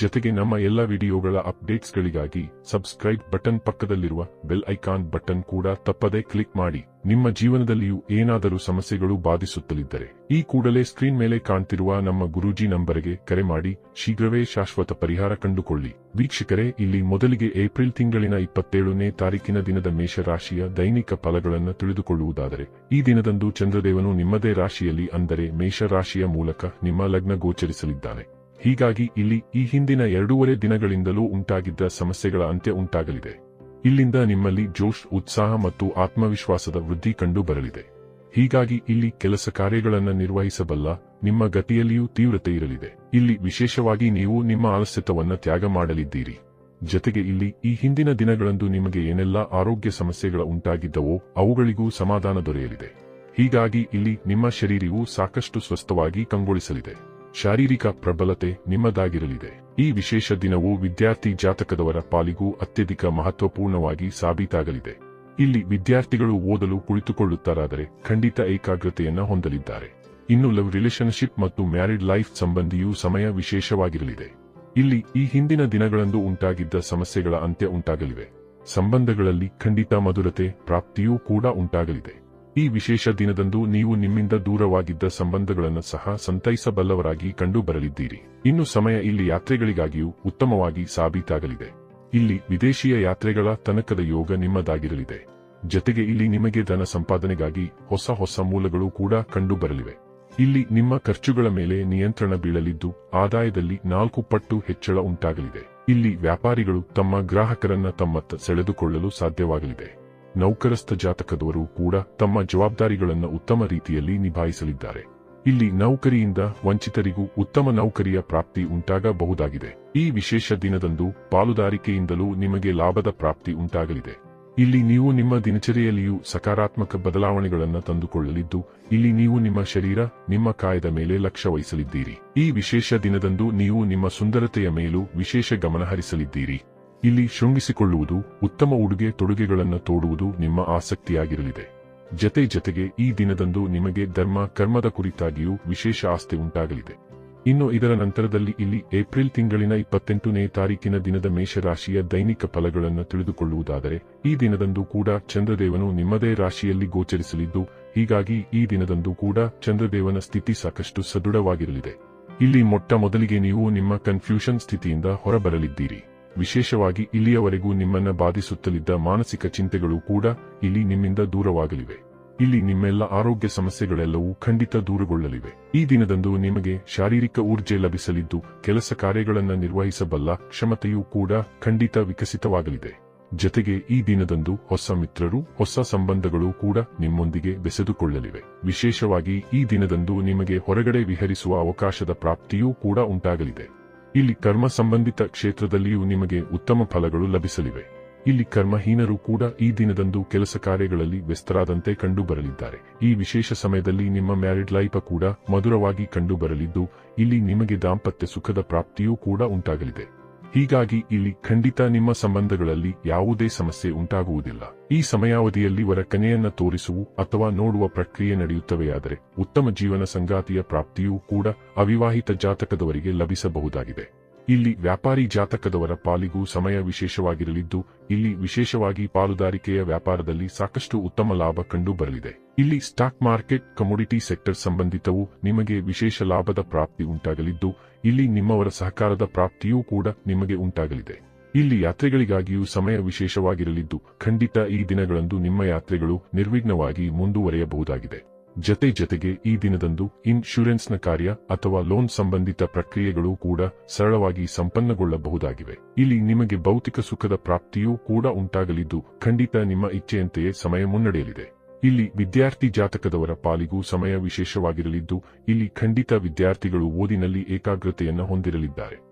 ಜೊತೆಗೆ ನಮ್ಮ ಎಲ್ಲ ವಿಡಿಯೋಗಳ ಅಪ್ಡೇಟ್ಸ್ಗಳಿಗಾಗಿ ಸಬ್ಸ್ಕ್ರೈಬ್ ಬಟನ್ ಪಕ್ಕದಲ್ಲಿರುವ ಬೆಲ್ ಐಕಾನ್ ಬಟನ್ ಕೂಡ ತಪ್ಪದೇ ಕ್ಲಿಕ್ ಮಾಡಿ. ನಿಮ್ಮ ಜೀವನದಲ್ಲಿಯೂ ಏನಾದರೂ ಸಮಸ್ಯೆಗಳು ಬಾಧಿಸುತ್ತಲಿದ್ದರೆ ಈ ಕೂಡಲೇ ಸ್ಕ್ರೀನ್ ಮೇಲೆ ಕಾಣ್ತಿರುವ ನಮ್ಮ ಗುರೂಜಿ ನಂಬರ್ಗೆ ಕರೆ ಮಾಡಿ. ಶೀಘ್ರವೇ ಶಾಶ್ವತ ಪರಿಹಾರ ಕಂಡುಕೊಳ್ಳಿ. ವೀಕ್ಷಕರೇ, ಇಲ್ಲಿ ಮೊದಲಿಗೆ ಏಪ್ರಿಲ್ ತಿಂಗಳಿನ ಇಪ್ಪತ್ತೇಳನೇ ತಾರೀಕಿನ ದಿನದ ಮೇಷರಾಶಿಯ ದೈನಿಕ ಫಲಗಳನ್ನು ತಿಳಿದುಕೊಳ್ಳುವುದಾದರೆ, ಈ ದಿನದಂದು ಚಂದ್ರದೇವನು ನಿಮ್ಮದೇ ರಾಶಿಯಲ್ಲಿ ಅಂದರೆ ಮೇಷರಾಶಿಯ ಮೂಲಕ ನಿಮ್ಮ ಲಗ್ನ ಗೋಚರಿಸಲಿದ್ದಾನೆ. ಹೀಗಾಗಿ ಇಲ್ಲಿ ಈ ಹಿಂದಿನ ಎರಡೂವರೆ ದಿನಗಳಿಂದಲೂ ಉಂಟಾಗಿದ್ದ ಸಮಸ್ಯೆಗಳ ಅಂತ್ಯ ಉಂಟಾಗಲಿದೆ. ಇಲ್ಲಿಂದ ನಿಮ್ಮಲ್ಲಿ ಜೋಶ್, ಉತ್ಸಾಹ ಮತ್ತು ಆತ್ಮವಿಶ್ವಾಸದ ವೃದ್ಧಿ ಕಂಡು ಬರಲಿದೆ. ಹೀಗಾಗಿ ಇಲ್ಲಿ ಕೆಲಸ ಕಾರ್ಯಗಳನ್ನು ನಿರ್ವಹಿಸಬಲ್ಲ ನಿಮ್ಮ ಗತಿಯಲ್ಲಿಯೂ ತೀವ್ರತೆ ಇರಲಿದೆ. ಇಲ್ಲಿ ವಿಶೇಷವಾಗಿ ನೀವು ನಿಮ್ಮ ಆಲಸ್ಯತವನ್ನ ತ್ಯಾಗ ಮಾಡಲಿದ್ದೀರಿ. ಜೊತೆಗೆ ಇಲ್ಲಿ ಈ ಹಿಂದಿನ ದಿನಗಳಂದು ನಿಮಗೆ ಏನೆಲ್ಲ ಆರೋಗ್ಯ ಸಮಸ್ಯೆಗಳ ಉಂಟಾಗಿದ್ದವೋ ಅವುಗಳಿಗೂ ಸಮಾಧಾನ ದೊರೆಯಲಿದೆ. ಹೀಗಾಗಿ ಇಲ್ಲಿ ನಿಮ್ಮ ಶರೀರವು ಸಾಕಷ್ಟು ಸ್ವಸ್ಥವಾಗಿ ಕಂಗೊಳಿಸಲಿದೆ. ಶಾರೀರಿಕ ಪ್ರಬಲತೆ ನಿಮ್ಮದಾಗಿರಲಿದೆ. ಈ ವಿಶೇಷ ದಿನವು ವಿದ್ಯಾರ್ಥಿ ಜಾತಕದವರ ಪಾಲಿಗೂ ಅತ್ಯಧಿಕ ಮಹತ್ವಪೂರ್ಣವಾಗಿ ಸಾಬೀತಾಗಲಿದೆ. ಇಲ್ಲಿ ವಿದ್ಯಾರ್ಥಿಗಳು ಓದಲು ಕುಳಿತುಕೊಳ್ಳುತ್ತಾರಾದರೆ ಖಂಡಿತ ಏಕಾಗ್ರತೆಯನ್ನ ಹೊಂದಲಿದ್ದಾರೆ. ಇನ್ನು ಲವ್ ರಿಲೇಷನ್ಶಿಪ್ ಮತ್ತು ಮ್ಯಾರಿಡ್ ಲೈಫ್ ಸಂಬಂಧಿಯೂ ಸಮಯ ವಿಶೇಷವಾಗಿರಲಿದೆ. ಇಲ್ಲಿ ಈ ಹಿಂದಿನ ದಿನಗಳಂದು ಉಂಟಾಗಿದ್ದ ಸಮಸ್ಯೆಗಳ ಅಂತ್ಯ ಉಂಟಾಗಲಿವೆ. ಸಂಬಂಧಗಳಲ್ಲಿ ಖಂಡಿತ ಮಧುರತೆ, ಪ್ರಾಪ್ತಿಯೂ ಕೂಡ ಉಂಟಾಗಲಿದೆ. ಈ ವಿಶೇಷ ದಿನದಂದು ನೀವು ನಿಮ್ಮಿಂದ ದೂರವಾಗಿದ್ದ ಸಂಬಂಧಗಳನ್ನು ಸಹ ಸಂತೈಸಬಲ್ಲವರಾಗಿ ಕಂಡು ಬರಲಿದ್ದೀರಿ ಇನ್ನು ಸಮಯ ಇಲ್ಲಿ ಯಾತ್ರೆಗಳಿಗಾಗಿಯೂ ಉತ್ತಮವಾಗಿ ಸಾಬೀತಾಗಲಿದೆ. ಇಲ್ಲಿ ವಿದೇಶಿಯ ಯಾತ್ರೆಗಳ ತನಕದ ಯೋಗ ನಿಮ್ಮದಾಗಿರಲಿದೆ. ಜತೆಗೆ ಇಲ್ಲಿ ನಿಮಗೆ ಧನ ಸಂಪಾದನೆಗಾಗಿ ಹೊಸ ಹೊಸ ಮೂಲಗಳು ಕೂಡ ಕಂಡು ಬರಲಿವೆ ಇಲ್ಲಿ ನಿಮ್ಮ ಖರ್ಚುಗಳ ಮೇಲೆ ನಿಯಂತ್ರಣ ಬೀಳಲಿದ್ದು ಆದಾಯದಲ್ಲಿ ನಾಲ್ಕು ಪಟ್ಟು ಹೆಚ್ಚಳ ಉಂಟಾಗಲಿದೆ. ಇಲ್ಲಿ ವ್ಯಾಪಾರಿಗಳು ತಮ್ಮ ಗ್ರಾಹಕರನ್ನ ತಮ್ಮತ್ತ ಸೆಳೆದುಕೊಳ್ಳಲು ಸಾಧ್ಯವಾಗಲಿದೆ. ನೌಕರಸ್ಥ ಜಾತಕದವರು ಕೂಡ ತಮ್ಮ ಜವಾಬ್ದಾರಿಗಳನ್ನು ಉತ್ತಮ ರೀತಿಯಲ್ಲಿ ನಿಭಾಯಿಸಲಿದ್ದಾರೆ. ಇಲ್ಲಿ ನೌಕರಿಯಿಂದ ವಂಚಿತರಿಗೂ ಉತ್ತಮ ನೌಕರಿಯ ಪ್ರಾಪ್ತಿ ಉಂಟಾಗಬಹುದಾಗಿದೆ. ಈ ವಿಶೇಷ ದಿನದಂದು ಪಾಲುದಾರಿಕೆಯಿಂದಲೂ ನಿಮಗೆ ಲಾಭದ ಪ್ರಾಪ್ತಿ ಉಂಟಾಗಲಿದೆ. ಇಲ್ಲಿ ನೀವು ನಿಮ್ಮ ದಿನಚರಿಯಲ್ಲಿಯೂ ಸಕಾರಾತ್ಮಕ ಬದಲಾವಣೆಗಳನ್ನು ತಂದುಕೊಳ್ಳಲಿದ್ದು, ಇಲ್ಲಿ ನೀವು ನಿಮ್ಮ ಶರೀರ, ನಿಮ್ಮ ಕಾಯದ ಮೇಲೆ ಲಕ್ಷ್ಯ ವಹಿಸಲಿದ್ದೀರಿ. ಈ ವಿಶೇಷ ದಿನದಂದು ನೀವು ನಿಮ್ಮ ಸುಂದರತೆಯ ಮೇಲೂ ವಿಶೇಷ ಗಮನ ಹರಿಸಲಿದ್ದೀರಿ. ಇಲ್ಲಿ ಶೃಂಗಿಸಿಕೊಳ್ಳುವುದು ಉತ್ತಮ ಉಡುಗೆ ತೊಡುಗೆಗಳನ್ನು ತೋಡುವುದು ನಿಮ್ಮ ಆಸಕ್ತಿಯಾಗಿರಲಿದೆ. ಜತೆ ಜತೆಗೆ ಈ ದಿನದಂದು ನಿಮಗೆ ಧರ್ಮ, ಕರ್ಮದ ಕುರಿತಾಗಿಯೂ ವಿಶೇಷ ಆಸ್ತಿ ಉಂಟಾಗಲಿದೆ. ಇನ್ನು ಇದರ ನಂತರದಲ್ಲಿ ಇಲ್ಲಿ ಏಪ್ರಿಲ್ ತಿಂಗಳಿನ ಇಪ್ಪತ್ತೆಂಟನೇ ತಾರೀಕಿನ ದಿನದ ಮೇಷರಾಶಿಯ ದೈನಿಕ ಫಲಗಳನ್ನು ತಿಳಿದುಕೊಳ್ಳುವುದಾದರೆ, ಈ ದಿನದಂದು ಕೂಡ ಚಂದ್ರದೇವನು ನಿಮ್ಮದೇ ರಾಶಿಯಲ್ಲಿ ಗೋಚರಿಸಲಿದ್ದು, ಹೀಗಾಗಿ ಈ ದಿನದಂದು ಕೂಡ ಚಂದ್ರದೇವನ ಸ್ಥಿತಿ ಸಾಕಷ್ಟು ಸದೃಢವಾಗಿರಲಿದೆ. ಇಲ್ಲಿ ಮೊಟ್ಟ ಮೊದಲಿಗೆ ನೀವು ನಿಮ್ಮ ಕನ್ಫ್ಯೂಷನ್ ಸ್ಥಿತಿಯಿಂದ ಹೊರಬರಲಿದ್ದೀರಿ. ವಿಶೇಷವಾಗಿ ಇಲ್ಲಿಯವರೆಗೂ ನಿಮ್ಮನ್ನ ಬಾಧಿಸುತ್ತಲಿದ್ದ ಮಾನಸಿಕ ಚಿಂತೆಗಳು ಕೂಡ ಇಲ್ಲಿ ನಿಮ್ಮಿಂದ ದೂರವಾಗಲಿವೆ. ಇಲ್ಲಿ ನಿಮ್ಮೆಲ್ಲ ಆರೋಗ್ಯ ಸಮಸ್ಯೆಗಳೆಲ್ಲವೂ ಖಂಡಿತ ದೂರಗೊಳ್ಳಲಿವೆ. ಈ ದಿನದಂದು ನಿಮಗೆ ಶಾರೀರಿಕ ಊರ್ಜೆ ಲಭಿಸಲಿದ್ದು ಕೆಲಸ ಕಾರ್ಯಗಳನ್ನು ನಿರ್ವಹಿಸಬಲ್ಲ ಕ್ಷಮತೆಯೂ ಕೂಡ ಖಂಡಿತ ವಿಕಸಿತವಾಗಲಿದೆ. ಜತೆಗೆ ಈ ದಿನದಂದು ಹೊಸ ಮಿತ್ರರು, ಹೊಸ ಸಂಬಂಧಗಳು ಕೂಡ ನಿಮ್ಮೊಂದಿಗೆ ಬೆಸೆದುಕೊಳ್ಳಲಿವೆ. ವಿಶೇಷವಾಗಿ ಈ ದಿನದಂದು ನಿಮಗೆ ಹೊರಗಡೆ ವಿಹರಿಸುವ ಅವಕಾಶದ ಪ್ರಾಪ್ತಿಯೂ ಕೂಡ ಉಂಟಾಗಲಿದೆ. ಇಲ್ಲಿ ಕರ್ಮ ಸಂಬಂಧಿತ ಕ್ಷೇತ್ರದಲ್ಲಿಯೂ ನಿಮಗೆ ಉತ್ತಮ ಫಲಗಳು ಲಭಿಸಲಿವೆ. ಇಲ್ಲಿ ಕರ್ಮಹೀನರು ಕೂಡ ಈ ದಿನದಂದು ಕೆಲಸ ಕಾರ್ಯಗಳಲ್ಲಿ ವ್ಯಸ್ತರಾದಂತೆ ಕಂಡು ಬರಲಿದ್ದಾರೆ ಈ ವಿಶೇಷ ಸಮಯದಲ್ಲಿ ನಿಮ್ಮ ಮ್ಯಾರಿಡ್ ಲೈಫ್ ಕೂಡ ಮಧುರವಾಗಿ ಕಂಡು ಬರಲಿದ್ದು ಇಲ್ಲಿ ನಿಮಗೆ ದಾಂಪತ್ಯ ಸುಖದ ಪ್ರಾಪ್ತಿಯೂ ಕೂಡ ಉಂಟಾಗಲಿದೆ. ಹೀಗಾಗಿ ಇಲ್ಲಿ ಖಂಡಿತ ನಿಮ್ಮ ಸಂಬಂಧಗಳಲ್ಲಿ ಯಾವುದೇ ಸಮಸ್ಯೆ ಉಂಟಾಗುವುದಿಲ್ಲ. ಈ ಸಮಯಾವಧಿಯಲ್ಲಿ ವರ ಕನೆಯನ್ನ ತೋರಿಸುವು ಅಥವಾ ನೋಡುವ ಪ್ರಕ್ರಿಯೆ ನಡೆಯುತ್ತವೆಯಾದರೆ ಉತ್ತಮ ಜೀವನ ಸಂಗಾತಿಯ ಪ್ರಾಪ್ತಿಯೂ ಕೂಡ ಅವಿವಾಹಿತ ಜಾತಕದವರಿಗೆ ಲಭಿಸಬಹುದಾಗಿದೆ. ಇಲ್ಲಿ ವ್ಯಾಪಾರಿ ಜಾತಕದವರ ಪಾಲಿಗೂ ಸಮಯ ವಿಶೇಷವಾಗಿರಲಿದ್ದು, ಇಲ್ಲಿ ವಿಶೇಷವಾಗಿ ಪಾಲುದಾರಿಕೆಯ ವ್ಯಾಪಾರದಲ್ಲಿ ಸಾಕಷ್ಟು ಉತ್ತಮ ಲಾಭ ಕಂಡು ಬರಲಿದೆ ಇಲ್ಲಿ ಸ್ಟಾಕ್ ಮಾರ್ಕೆಟ್, ಕಮೋಡಿಟಿ ಸೆಕ್ಟರ್ ಸಂಬಂಧಿತವು ನಿಮಗೆ ವಿಶೇಷ ಲಾಭದ ಪ್ರಾಪ್ತಿ ಉಂಟಾಗಲಿದ್ದು, ಇಲ್ಲಿ ನಿಮ್ಮವರ ಸಹಕಾರದ ಪ್ರಾಪ್ತಿಯೂ ಕೂಡ ನಿಮಗೆ ಉಂಟಾಗಲಿದೆ. ಇಲ್ಲಿ ಯಾತ್ರೆಗಳಿಗಾಗಿಯೂ ಸಮಯ ವಿಶೇಷವಾಗಿರಲಿದ್ದು, ಖಂಡಿತ ಈ ದಿನಗಳಂದು ನಿಮ್ಮ ಯಾತ್ರೆಗಳು ನಿರ್ವಿಘ್ನವಾಗಿ ಮುಂದುವರೆಯಬಹುದಾಗಿದೆ. ಜತೆ ಜತೆಗೆ ಈ ದಿನದಂದು ಇನ್ಶೂರೆನ್ಸ್ನ ಕಾರ್ಯ ಅಥವಾ ಲೋನ್ ಸಂಬಂಧಿತ ಪ್ರಕ್ರಿಯೆಗಳು ಕೂಡ ಸರಳವಾಗಿ ಸಂಪನ್ನಗೊಳ್ಳಬಹುದಾಗಿವೆ. ಇಲ್ಲಿ ನಿಮಗೆ ಭೌತಿಕ ಸುಖದ ಪ್ರಾಪ್ತಿಯೂ ಕೂಡ ಉಂಟಾಗಲಿದ್ದು, ಖಂಡಿತ ನಿಮ್ಮ ಇಚ್ಛೆಯಂತೆಯೇ ಸಮಯ ಮುನ್ನಡೆಯಲಿದೆ. ಇಲ್ಲಿ ವಿದ್ಯಾರ್ಥಿ ಜಾತಕದವರ ಪಾಲಿಗೂ ಸಮಯ ವಿಶೇಷವಾಗಿರಲಿದ್ದು, ಇಲ್ಲಿ ಖಂಡಿತ ವಿದ್ಯಾರ್ಥಿಗಳು ಓದಿನಲ್ಲಿ ಏಕಾಗ್ರತೆಯನ್ನು ಹೊಂದಿರಲಿದ್ದಾರೆ.